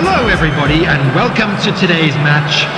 Hello everybody and welcome to today's match.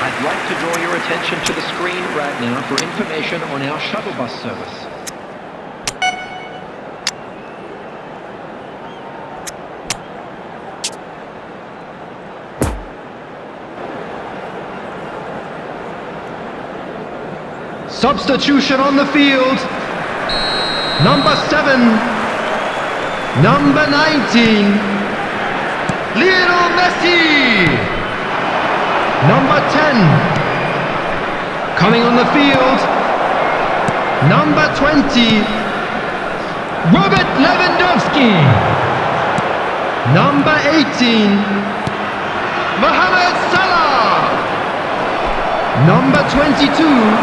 I'd like to draw your attention to the screen right now for information on our shuttle bus service. Substitution on the field. Number seven. Number 19. Lionel Messi. Number 10. Coming on the field. Number 20. Robert Lewandowski. Number 18. Mohamed Salah. Number 22.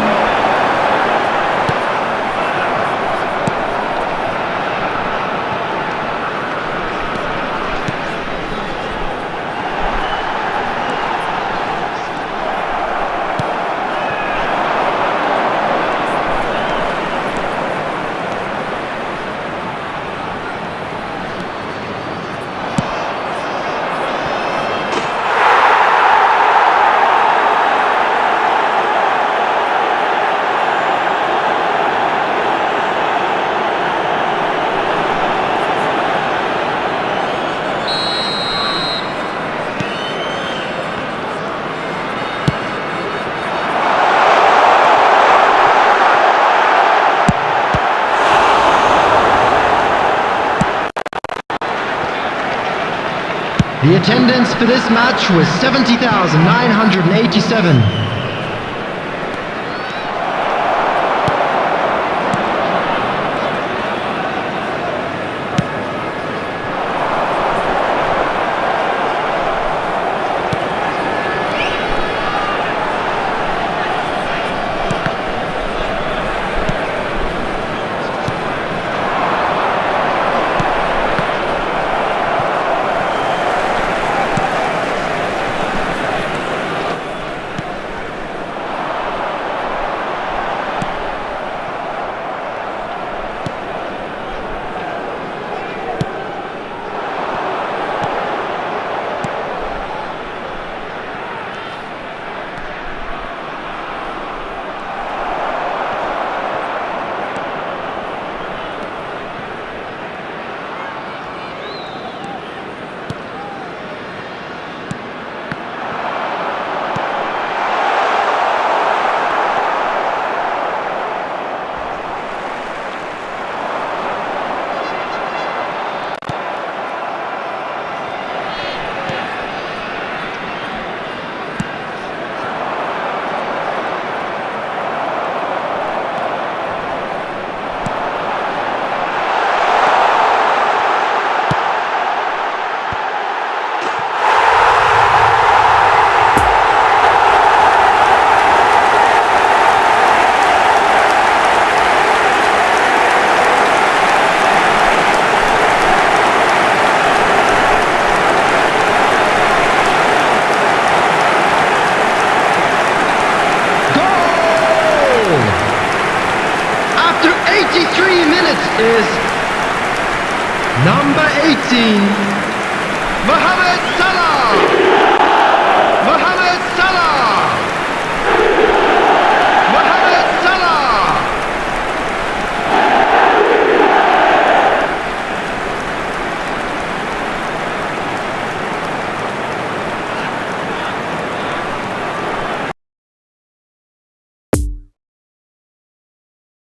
The attendance for this match was 70,987. Is number 18, Mohamed Salah!